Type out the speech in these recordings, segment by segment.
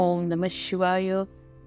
ओम नम शिवाय.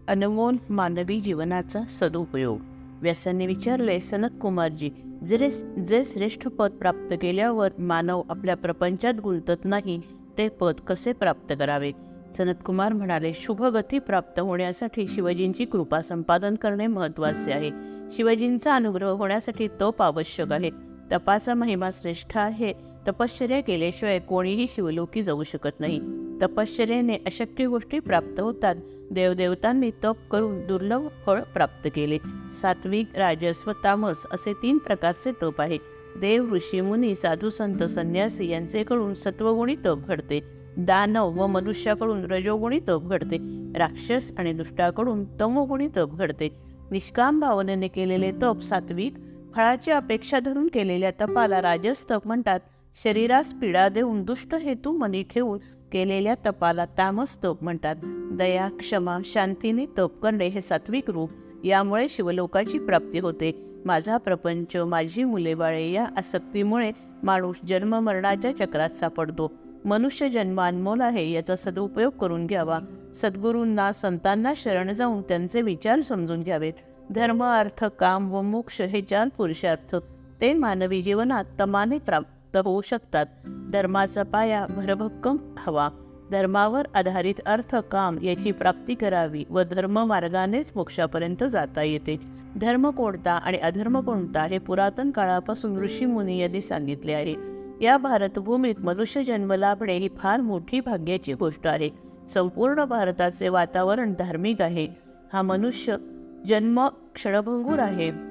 अनमोल मानवी जीवनाचा सदुपयोग. व्यासांनी विचारले सनत कुमारजी जे जे श्रेष्ठ पद प्राप्त केल्यावर मानव आपल्या प्रपंचात गुंतत नाही ते पद कसे प्राप्त करावे? सनत कुमार म्हणाले शुभगती प्राप्त होण्यासाठी शिवजींची कृपा संपादन करणे महत्त्वाचे आहे. शिवजींचा अनुग्रह होण्यासाठी तप आवश्यक आहे. तपाचा महिमा श्रेष्ठ आहे. तपश्चर्या केल्याशिवाय कोणीही शिवलोकी जाऊ शकत नाही. तपश्चर्याने अशक्य गोष्टी प्राप्त होतात. देवदेवतांनी तप करून दुर्लभ फळ प्राप्त केले. सात्विक राजस व तामस असे तीन प्रकारचे तप आहे. देव ऋषी मुनी साधू संत संन्यासी यांचेकडून सत्वगुणी तप घडते. दानव व मनुष्याकडून रजोगुणी तप घडते. राक्षस आणि दुष्टाकडून तमोगुणी तप घडते. निष्काम भावनेने केलेले तप सात्विक फळाची अपेक्षा धरून केलेल्या तपाला राजस तप म्हणतात. शरीरास पीडा देऊन दुष्ट हेतू मनी ठेवून केलेल्या तपाला तामस तप म्हणतात. दया क्षमा शांतीने तप करणे हे सात्विक रूप. यामुळे शिवलोकाची प्राप्ती होते. माझा प्रपंच माझी मुले बाळे या आसक्तीमुळे माणूस जन्म मरणाच्या चक्रात सापडतो. मनुष्य जन्म अनमोल आहे याचा सदुपयोग करून घ्यावा. सद्गुरूंना संतांना शरण जाऊन त्यांचे विचार समजून घ्यावेत धर्म अर्थ काम व मोक्ष हे चार पुरुषार्थ. ते मानवी जीवनात तमाने प्राप्त होऊ शकतात. धर्माचा पाया भरभक्कम हवा. धर्मावर आधारित अर्थ काम याची प्राप्ती करावी व धर्म मार्गानेच मोक्षापर्यंत जाता येते. धर्म कोणता आणि अधर्म कोणता हे पुरातन काळापासून ऋषी मुनी यांनी सांगितले आहे. या भारतभूमीत मनुष्य जन्म लाभणे ही फार मोठी भाग्याची गोष्ट आहे. संपूर्ण भारताचे वातावरण धार्मिक आहे. हा मनुष्य जन्म क्षणभंगूर आहे.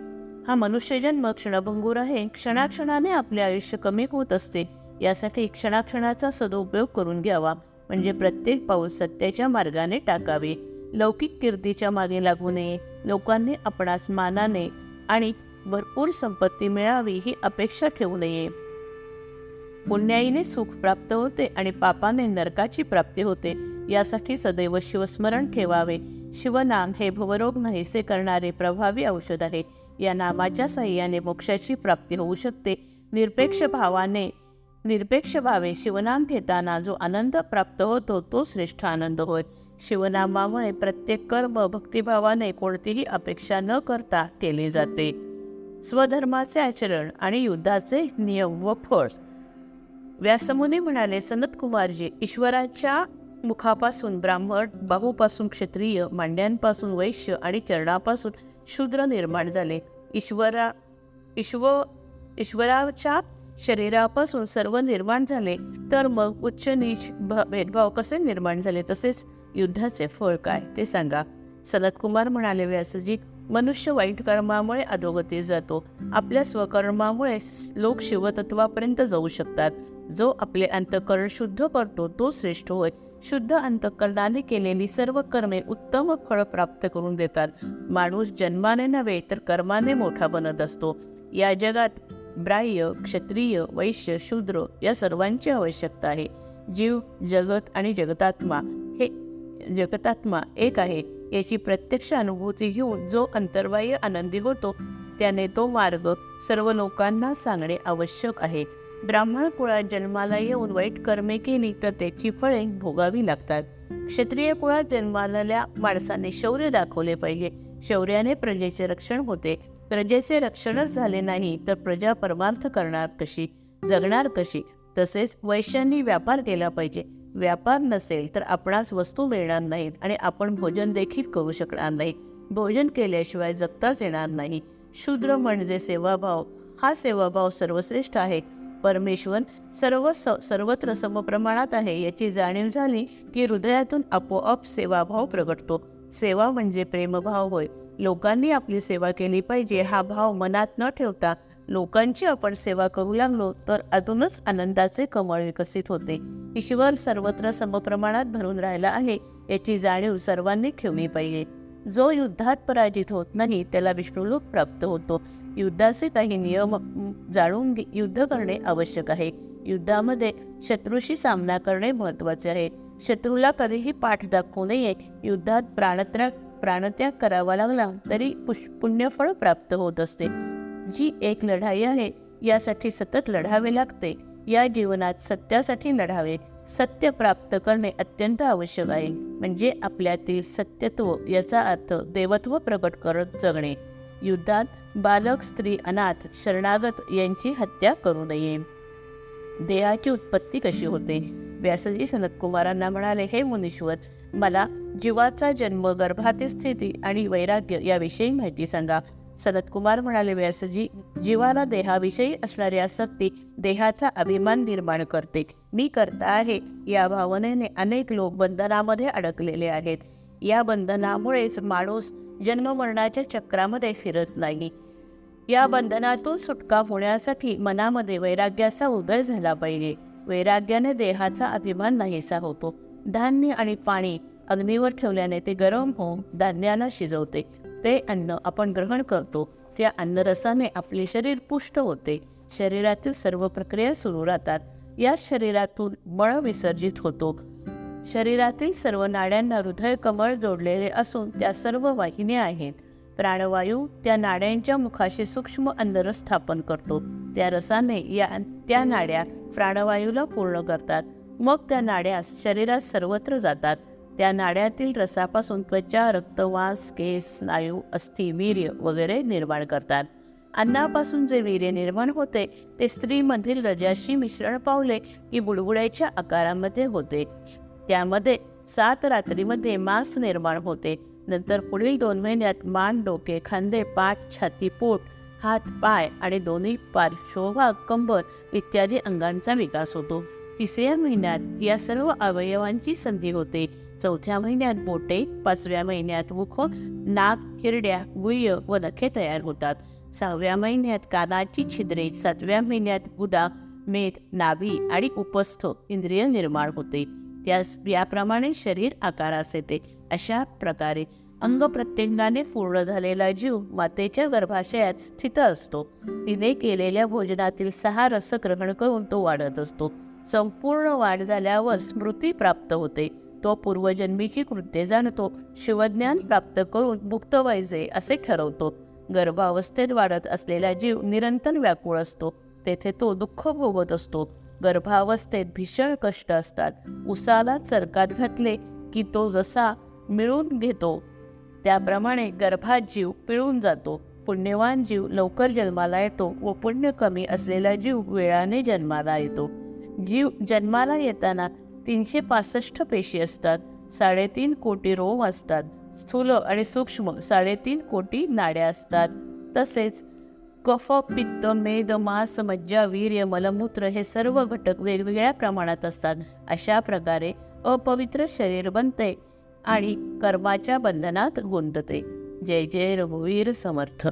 हा मनुष्य जन्म क्षणभंगूर आहे. क्षणाक्षणाने आपले आयुष्य कमी होत असते. यासाठी क्षणाक्षणाचा सदुपयोग करून घ्यावा. म्हणजे प्रत्येक पाऊल सत्याच्या मार्गाने टाकावे. लौकिक कीर्तीच्या मागे लागू नये. लोकांनी आपणास मानाने आणि भरपूर संपत्ती मिळावी ही अपेक्षा ठेवू नये. पुण्याईने सुख प्राप्त होते आणि पापाने नरकाची प्राप्ती होते. यासाठी सदैव शिवस्मरण ठेवावे. शिवनाम हे भवरोग नाहीसे करणारे प्रभावी औषध आहे. या नामाच्या सहाय्याने मोक्षाची प्राप्ती होऊ शकते. निरपेक्ष भावाने निरपेक्ष भावे शिवनाम घेताना जो आनंद प्राप्त होतो तो श्रेष्ठ आनंद होय. शिवनामामुळे प्रत्येक कर्म भक्तिभावाने कोणतीही अपेक्षा न करता केले जाते. स्वधर्माचे आचरण आणि युद्धाचे नियम व फळ. व्यासमुनी म्हणाले सनत कुमारजी ईश्वराच्या मुखापासून ब्राह्मण बाहूपासून क्षत्रिय मांड्यांपासून वैश्य आणि चरणापासून शूद्र निर्माण झाले. ईश्वरा ईश्व ईश्वराच्या शरीरापासून सर्व निर्माण झाले. तर मग उच्च नीच भ भेदभाव कसे निर्माण झाले? तसेच युद्धाचे फळ काय? ते सांगा. सनत कुमार म्हणाले व्यासजी मनुष्य वाईट कर्मामुळे अधोगती जातो. आपल्या स्वकर्मामुळे लोक शिवतत्वापर्यंत जाऊ शकतात. जो आपले अंतकरण शुद्ध करतो तो श्रेष्ठ होय. शुद्ध अंतकरणाने केलेली सर्व कर्मे उत्तम फळ प्राप्त करून देतात. माणूस जन्माने नव्हे तर कर्माने मोठा बनत असतो. या जगात ब्राह्य क्षत्रिय वैश्य शूद्र या सर्वांची आवश्यकता आहे. जीव जगत आणि जगतात्मा हे जगतात्मा एक आहे. याची प्रत्यक्ष अनुभूती घेऊन जो अंतर्बाह्य आनंदी होतो त्याने तो मार्ग सर्व लोकांना सांगणे आवश्यक आहे. ब्राह्मण कुळात जन्माला येऊन वाईट कर्मे केली तर त्याची फळे भोगावी लागतात. क्षत्रिय कुळात जन्मालेल्या माणसाने शौर्य दाखवले पाहिजे. शौर्याने प्रजेचे रक्षण होते. प्रजेचे रक्षणच झाले नाही तर प्रजा परमार्थ करणार कशी? जगणार कशी? तसेच वैश्यांनी व्यापार केला पाहिजे. व्यापार नसेल तर आपणास वस्तू मिळणार नाहीत आणि आपण भोजन देखील करू शकणार नाही. भोजन केल्याशिवाय जगताच येणार नाही. शूद्र म्हणजे सेवाभाव. हा सेवाभाव सर्वश्रेष्ठ आहे. परमेश्वर सर्व स सर्वत्र समप्रमाणात आहे. याची जाणीव झाली की हृदयातून आपोआप सेवाभाव प्रगटतो. सेवा म्हणजे प्रेमभाव होय. लोकांनी आपली सेवा केली पाहिजे हा भाव मनात न ठेवता लोकांची आपण सेवा करू लागलो तर अजूनच आनंदाचे कमळ विकसित होते. ईश्वर सर्वत्र समप्रमाणात भरून राहिला आहे याची जाणीव सर्वांनी ठेवली पाहिजे. जो युद्धात पराजित होत नाही त्याला विष्णुलोक प्राप्त होतो. युद्धाचे काही नियम जाणून युद्ध करणे आवश्यक आहे. युद्धामध्ये शत्रूशी सामना करणे महत्त्वाचे आहे. शत्रूला कधीही पाठ दाखवू नये. युद्धात प्राणत्याग प्राणत्याग करावा लागला तरी पुष पुण्यफळ प्राप्त होत असते. जी एक लढाई आहे यासाठी सतत लढावे लागते. या जीवनात सत्यासाठी लढावे. सत्य प्राप्त करणे अत्यंत आवश्यक आहे. म्हणजे आपल्यातील सत्यत्व याचा अर्थ देवत्व प्रकट करत जगणे. युद्धात बालक स्त्री अनाथ शरणागत यांची हत्या करू नये. देहाची उत्पत्ती कशी होते? व्यासजी सनतकुमारांना म्हणाले हे मुनीश्वर मला जीवाचा जन्म गर्भातील स्थिती आणि वैराग्य याविषयी माहिती सांगा. सनतकुमार म्हणाले व्यासजी जीवाला देहाविषयी असणारी आसक्ती देहाचा अभिमान निर्माण करते. मी करता आहे या भावनेने अनेक लोक बंधनामध्ये अडकलेले आहेत. या बंधनामुळेच माणूस जन्ममरणाच्या चक्रामध्ये फिरत नाही. या बंधनातून सुटका होण्यासाठी मनामध्ये वैराग्याचा उदय झाला पाहिजे. वैराग्याने देहाचा अभिमान नाहीसा होतो. धान्य आणि पाणी अग्नीवर ठेवल्याने ते गरम होऊन धान्याला शिजवते. ते अन्न आपण ग्रहण करतो त्या अन्नरसाने आपले शरीर पुष्ट होते. शरीरातील सर्व प्रक्रिया सुरू राहतात. या शरीरातून मळ विसर्जित होतो. शरीरातील सर्व नाड्यांना हृदय कमळ जोडलेले असून त्या सर्व वाहिन्या आहेत. प्राणवायू त्या नाड्यांच्या मुखाशी सूक्ष्म अन्नरस स्थापन करतो. त्या रसाने या त्या नाड्या प्राणवायूला पूर्ण करतात. मग त्या नाड्या शरीरात सर्वत्र जातात. त्या नाड्यातील रसापासून त्वचा रक्तवास केस स्नायू अस्थि वीर्य वगैरे निर्माण करतात. अन्नापासून जे वीर्य निर्माण होते ते स्त्रीमधील रजाशी मिश्रण पावले की बुडबुड्याच्या आकारामध्ये होते. त्यामध्ये सात रात्रीमध्ये मांस निर्माण होते. नंतर पुढील दोन महिन्यात मान डोके खांदे पाठ छाती पोट हात पाय आणि दोन्ही पार्श्वभाग कंबर इत्यादी अंगांचा विकास होतो. तिसऱ्या महिन्यात या सर्व अवयवांची संधी होते. चौथ्या महिन्यात बोटे पाचव्या महिन्यात मुख नाक हिरड्या गुह्य व नखे तयार होतात. सहाव्या महिन्यात कानाची छिद्रे सातव्या महिन्यात गुदा मेद नाभी आणि उपस्थ इंद्रिय निर्माण होते. त्यास याप्रमाणे शरीर आकारास येते. अशा प्रकारे अंग प्रत्यंगाने पूर्ण झालेला जीव मातेच्या गर्भाशयात स्थित असतो. तिने केलेल्या भोजनातील सहा रस ग्रहण करून तो वाढत असतो. संपूर्ण वाढ झाल्यावर स्मृती प्राप्त होते. तो पूर्वजन्मीची कृत्ये जाणतो. शिवज्ञान प्राप्त करून मुक्त व्हायचे असे ठरवतो. गर्भावस्थेत वाढत असलेला जीव निरंतर व्याकुळ असतो. तेथे तो दुःख भोगत असतो. गर्भावस्थेत भीषण कष्ट असतात. उसाला चरकात घातले की तो जसा मिळून घेतो त्याप्रमाणे गर्भात जीव पिळून जातो. पुण्यवान जीव लवकर जन्माला येतो व पुण्य कमी असलेला जीव वेळाने जन्माला येतो. जीव जन्माला येताना तीनशे पासष्ट पेशी असतात. साडेतीन कोटी रोम असतात. स्थूल आणि सूक्ष्म साडेतीन कोटी नाड्या असतात. तसेच कफ पित्त मेद मास मज्जा वीर्य मलमूत्र हे सर्व घटक वेगवेगळ्या प्रमाणात असतात. अशा प्रकारे अपवित्र शरीर बनते आणि कर्माच्या बंधनात गुंतते. जय जय रघुवीर समर्थ.